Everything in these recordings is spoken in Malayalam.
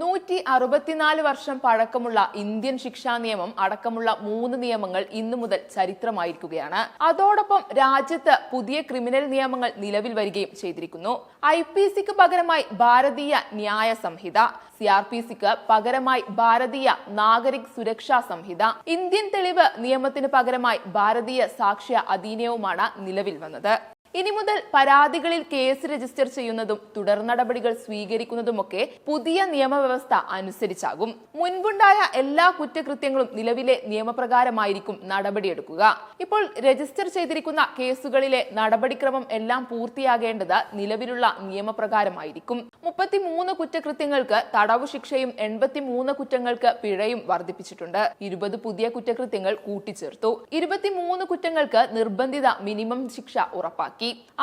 നൂറ്റി അറുപത്തിനാല് വർഷം പഴക്കമുള്ള ഇന്ത്യൻ ശിക്ഷാ നിയമം അടക്കമുള്ള മൂന്ന് നിയമങ്ങൾ ഇന്നു മുതൽ ചരിത്രമായിരിക്കുകയാണ്. അതോടൊപ്പം രാജ്യത്ത് പുതിയ ക്രിമിനൽ നിയമങ്ങൾ നിലവിൽ വരികയും ചെയ്തിരിക്കുന്നു. ഐ പി സിക്ക് പകരമായി ഭാരതീയ ന്യായ സംഹിത സി ആർ പി സിക്ക് പകരമായി ഭാരതീയ നാഗരിക് സുരക്ഷാ സംഹിത ഇന്ത്യൻ തെളിവ് നിയമത്തിന് പകരമായി ഭാരതീയ സാക്ഷ്യ അധീനവുമാണ് നിലവിൽ വന്നത്. ഇനി മുതൽ പരാതികളിൽ കേസ് രജിസ്റ്റർ ചെയ്യുന്നതും തുടർ നടപടികൾ സ്വീകരിക്കുന്നതുമൊക്കെ പുതിയ നിയമവ്യവസ്ഥ അനുസരിച്ചാകും. മുൻപുണ്ടായ എല്ലാ കുറ്റകൃത്യങ്ങളും നിലവിലെ നിയമപ്രകാരമായിരിക്കും നടപടിയെടുക്കുക. ഇപ്പോൾ രജിസ്റ്റർ ചെയ്തിരിക്കുന്ന കേസുകളിലെ നടപടിക്രമം എല്ലാം പൂർത്തിയാകേണ്ടത് നിലവിലുള്ള നിയമപ്രകാരമായിരിക്കും. മുപ്പത്തിമൂന്ന് കുറ്റകൃത്യങ്ങൾക്ക് തടവു ശിക്ഷയും എൺപത്തിമൂന്ന് കുറ്റങ്ങൾക്ക് പിഴയും വർദ്ധിപ്പിച്ചിട്ടുണ്ട്. ഇരുപത് പുതിയ കുറ്റകൃത്യങ്ങൾ കൂട്ടിച്ചേർത്തു. ഇരുപത്തിമൂന്ന് കുറ്റങ്ങൾക്ക് നിർബന്ധിത മിനിമം ശിക്ഷ ഉറപ്പാക്കി.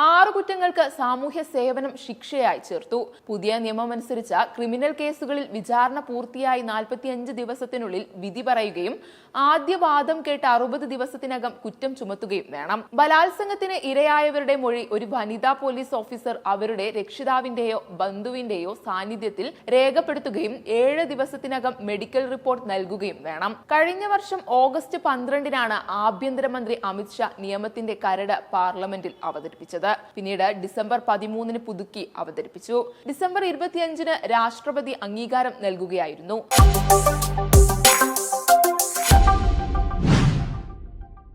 ആറ് കുറ്റങ്ങൾക്ക് സാമൂഹ്യ സേവനം ശിക്ഷയായി ചേർത്തു. പുതിയ നിയമമനുസരിച്ച ക്രിമിനൽ കേസുകളിൽ വിചാരണ പൂർത്തിയായി നാൽപ്പത്തിയഞ്ച് ദിവസത്തിനുള്ളിൽ വിധി പറയുകയും ആദ്യ വാദം കേട്ട് അറുപത് ദിവസത്തിനകം കുറ്റം ചുമത്തുകയും വേണം. ബലാത്സംഗത്തിന് ഇരയായവരുടെ മൊഴി ഒരു വനിതാ പോലീസ് ഓഫീസർ അവരുടെ രക്ഷിതാവിന്റെയോ ബന്ധുവിന്റെയോ സാന്നിധ്യത്തിൽ രേഖപ്പെടുത്തുകയും ഏഴ് ദിവസത്തിനകം മെഡിക്കൽ റിപ്പോർട്ട് നൽകുകയും വേണം. കഴിഞ്ഞ വർഷം ഓഗസ്റ്റ് പന്ത്രണ്ടിനാണ് ആഭ്യന്തരമന്ത്രി അമിത്ഷാ നിയമത്തിന്റെ കരട് പാർലമെന്റിൽ അവതരിപ്പിച്ചത്. പിന്നീട് ഡിസംബർ പതിമൂന്നിന് പുതുക്കി അവതരിപ്പിച്ചു. ഡിസംബർ ഇരുപത്തിയഞ്ചിന് രാഷ്ട്രപതി അംഗീകാരം നൽകുകയായിരുന്നു.